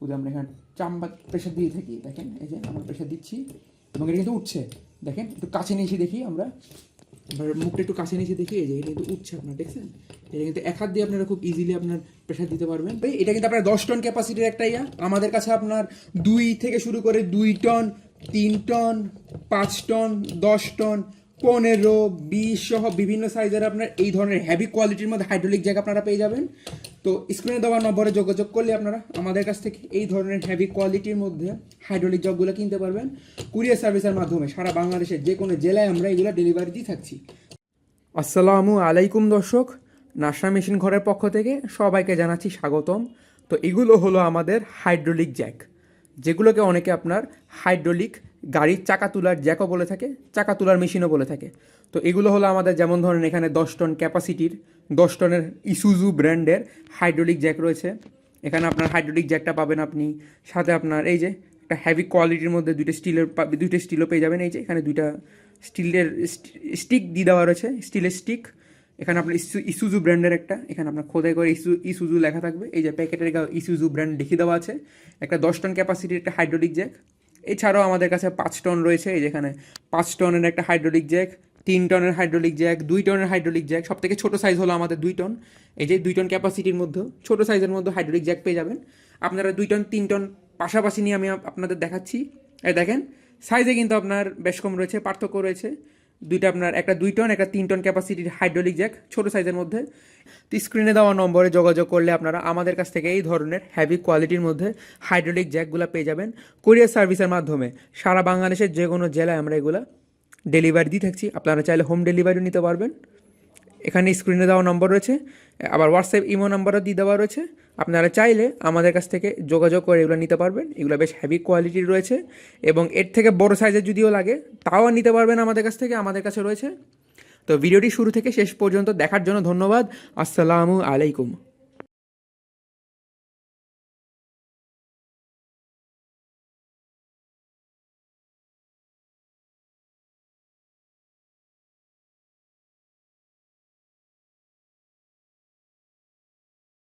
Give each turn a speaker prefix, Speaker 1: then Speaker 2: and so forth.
Speaker 1: যদি আমরা এখানে চাম্বা প্রেশার দিয়ে থাকি, দেখেন, এই যে আমরা প্রেশার দিচ্ছি এবং এটা কিন্তু উঠছে, দেখেন, একটু কাছে নিয়ে এসে দেখি আমরা। এবার মুখটা একটু কাছে দেখি, এই যে এটা কিন্তু উঠছে আপনার, দেখছেন? এটা কিন্তু এক হাত দিয়ে আপনারা খুব ইজিলি আপনার প্রেশার দিতে পারবেন। এটা কিন্তু আপনার দশ টন ক্যাপাসিটির একটা ইয়া। আমাদের কাছে আপনার দুই থেকে শুরু করে দুই টন তিন টন পাঁচ টন দশ টন পনেরো, বিশ সহ বিভিন্ন সাইজের আপনার এই ধরনের হেভি কোয়ালিটির মধ্যে হাইড্রোলিক জ্যাক আপনারা পেয়ে যাবেন। তো স্ক্রিনে দেওয়া নম্বরে যোগাযোগ করলে আপনারা আমাদের কাছ থেকে এই ধরনের হেভি কোয়ালিটির মধ্যে হাইড্রোলিক জগগুলো কিনতে পারবেন কুরিয়ার সার্ভিসের মাধ্যমে। সারা বাংলাদেশের যে কোনো জেলায় আমরা এগুলো ডেলিভারি দিয়ে থাকছি। আসসালামু আলাইকুম দর্শক, নাসা মেশিন ঘরের পক্ষ থেকে সবাইকে জানাচ্ছি স্বাগতম। তো এগুলো হলো আমাদের হাইড্রোলিক জ্যাক যেগুলোকে অনেকে আপনার হাইড্রোলিক গাড়ির চাকা তোলার জ্যাকও বলে থাকে, চাকা তোলার মেশিনও বলে থাকে। তো এগুলো হলো আমাদের যেমন ধরেন এখানে দশ টন ক্যাপাসিটির, দশ টনের ইসুজু ব্র্যান্ডের হাইড্রোলিক জ্যাক রয়েছে। এখানে আপনার হাইড্রোলিক জ্যাকটা পাবেন আপনি, সাথে আপনার এই যে একটা হেভি কোয়ালিটির মধ্যে দুইটা স্টিলের দুইটা স্টিলও পেয়ে যাবেন। এই যে এখানে দুইটা স্টিলের স্টিক দিয়ে দেওয়া রয়েছে স্টিলের স্টিক এখানে আপনার ইসু ইসুজু ব্র্যান্ডের একটা, এখানে আপনার খোদাই করে ইসু ইসুজু লেখা থাকবে। এই যে প্যাকেটের ইসুজু ব্র্যান্ড লিখে দেওয়া আছে। একটা দশ টন ক্যাপাসিটির একটা হাইড্রোলিক জ্যাক এছাড়াও আমাদের কাছে পাঁচ টন রয়েছে, এই যেখানে পাঁচ টনের একটা হাইড্রোলিক জ্যাক তিন টনের হাইড্রোলিক জ্যাক দুই টনের হাইড্রোলিক জ্যাক সব থেকে ছোটো সাইজ হলো আমাদের দুই টন। এই যে দুই টন ক্যাপাসিটির মধ্যে ছোটো সাইজের মধ্যে হাইড্রোলিক জ্যাক পেয়ে যাবেন। আপনারা দুই টন, তিন টন পাশাপাশি নিয়ে আমি আপনাদের দেখাচ্ছি। এই দেখেন সাইজে কিন্তু আপনার বেশ কম রয়েছে, পার্থক্য রয়েছে। দুইটা আপনার, একটা দুই টন একটা তিন টন ক্যাপাসিটির হাইড্রোলিক জ্যাক ছোটো সাইজের মধ্যে। তো স্ক্রিনে দেওয়া নম্বরে যোগাযোগ করলে আপনারা আমাদের কাছ থেকে এই ধরনের হ্যাভি কোয়ালিটির মধ্যে হাইড্রোলিক জ্যাকগুলো পেয়ে যাবেন কুরিয়ার সার্ভিসের মাধ্যমে। সারা বাংলাদেশের যে কোনো জেলায় আমরা এগুলো ডেলিভারি দিয়ে থাকছি। আপনারা চাইলে হোম ডেলিভারিও নিতে পারবেন। এখানে স্ক্রিনে দেওয়া নম্বর রয়েছে, আবার হোয়াটসঅ্যাপ ইমো নাম্বারও দিয়ে দেওয়া রয়েছে। আপনারা চাইলে আমাদের কাছ থেকে যোগাযোগ করে এগুলো নিতে পারবেন। এগুলো বেশ হ্যাভি কোয়ালিটির রয়েছে এবং এর থেকে বড় সাইজের যদিও লাগে, তাও নিতে পারবেন আমাদের কাছ থেকে, আমাদের কাছে রয়েছে। তো ভিডিওটি শুরু থেকে শেষ পর্যন্ত দেখার জন্য ধন্যবাদ। আসসালামু আলাইকুম।